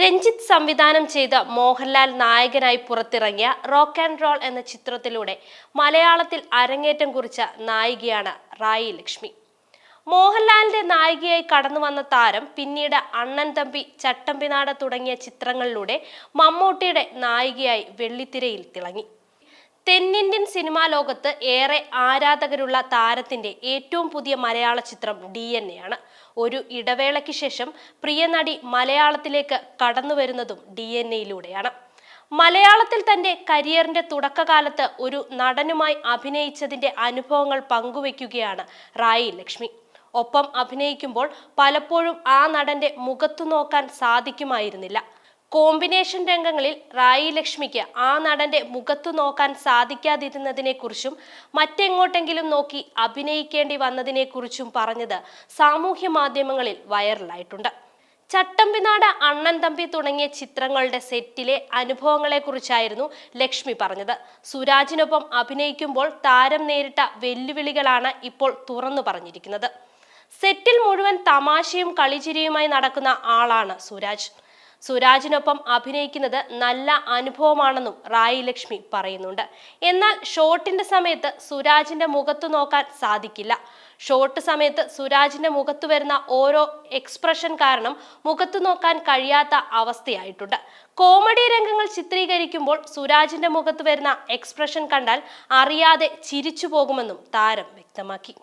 രഞ്ജിത്ത് സംവിധാനം ചെയ്ത മോഹൻലാൽ നായകനായി പുറത്തിറങ്ങിയ റോക്ക് ആൻഡ് റോൾ എന്ന ചിത്രത്തിലൂടെ മലയാളത്തിൽ അരങ്ങേറ്റം കുറിച്ച നായികയാണ് റായി ലക്ഷ്മി. മോഹൻലാലിന്റെ നായികയായി കടന്നു വന്ന താരം പിന്നീട് അണ്ണൻ തമ്പി ചട്ടമ്പിനാട് തുടങ്ങിയ ചിത്രങ്ങളിലൂടെ മമ്മൂട്ടിയുടെ നായികയായി വെള്ളിത്തിരയിൽ തിളങ്ങി. തെന്നിന്ത്യൻ സിനിമാ ലോകത്ത് ഏറെ ആരാധകരുള്ള താരത്തിന്റെ ഏറ്റവും പുതിയ മലയാള ചിത്രം ഡി എൻ എ ആണ് ഒരു ഇടവേളയ്ക്ക് ശേഷം പ്രിയ നടി മലയാളത്തിലേക്ക് കടന്നു വരുന്നതും ഡി എൻ എയിലൂടെയാണ് മലയാളത്തിൽ തന്റെ കരിയറിന്റെ തുടക്കകാലത്ത് ഒരു നടനുമായി അഭിനയിച്ചതിന്റെ അനുഭവങ്ങൾ പങ്കുവെക്കുകയാണ് റായി ലക്ഷ്മി. ഒപ്പം അഭിനയിക്കുമ്പോൾ പലപ്പോഴും ആ നടന്റെ മുഖത്തു നോക്കാൻ സാധിക്കുമായിരുന്നില്ല. കോമ്പിനേഷൻ രംഗങ്ങളിൽ റായി ലക്ഷ്മിക്ക് ആ നടന്റെ മുഖത്തു നോക്കാൻ സാധിക്കാതിരുന്നതിനെക്കുറിച്ചും മറ്റെങ്ങോട്ടെങ്കിലും നോക്കി അഭിനയിക്കേണ്ടി വന്നതിനെക്കുറിച്ചും പറഞ്ഞത് സാമൂഹ്യ മാധ്യമങ്ങളിൽ വൈറലായിട്ടുണ്ട്. ചട്ടമ്പിനാട് അണ്ണൻ തമ്പി തുടങ്ങിയ ചിത്രങ്ങളുടെ സെറ്റിലെ അനുഭവങ്ങളെക്കുറിച്ചായിരുന്നു ലക്ഷ്മി പറഞ്ഞത്. സുരാജിനൊപ്പം അഭിനയിക്കുമ്പോൾ താരം നേരിട്ട വെല്ലുവിളികളാണ് ഇപ്പോൾ തുറന്നു പറഞ്ഞിരിക്കുന്നത്. സെറ്റിൽ മുഴുവൻ തമാശയും കളിചിരിയുമായി നടക്കുന്ന ആളാണ് സുരാജ്. സുരാജിനൊപ്പം അഭിനയിക്കുന്നത് നല്ല അനുഭവമാണെന്നും റായി ലക്ഷ്മി പറയുന്നുണ്ട്. എന്നാൽ ഷോട്ടിന്റെ സമയത്ത് സുരാജിന്റെ മുഖത്ത് നോക്കാൻ സാധിക്കില്ല. ഷോട്ട് സമയത്ത് സുരാജിന്റെ മുഖത്ത് വരുന്ന ഓരോ എക്സ്പ്രഷൻ കാരണം മുഖത്ത് നോക്കാൻ കഴിയാത്ത അവസ്ഥയായിട്ടുണ്ട്. കോമഡി രംഗങ്ങൾ ചിത്രീകരിക്കുമ്പോൾ സുരാജിന്റെ മുഖത്ത് വരുന്ന എക്സ്പ്രഷൻ കണ്ടാൽ അറിയാതെ ചിരിച്ചു പോകുമെന്നും താരം വ്യക്തമാക്കി.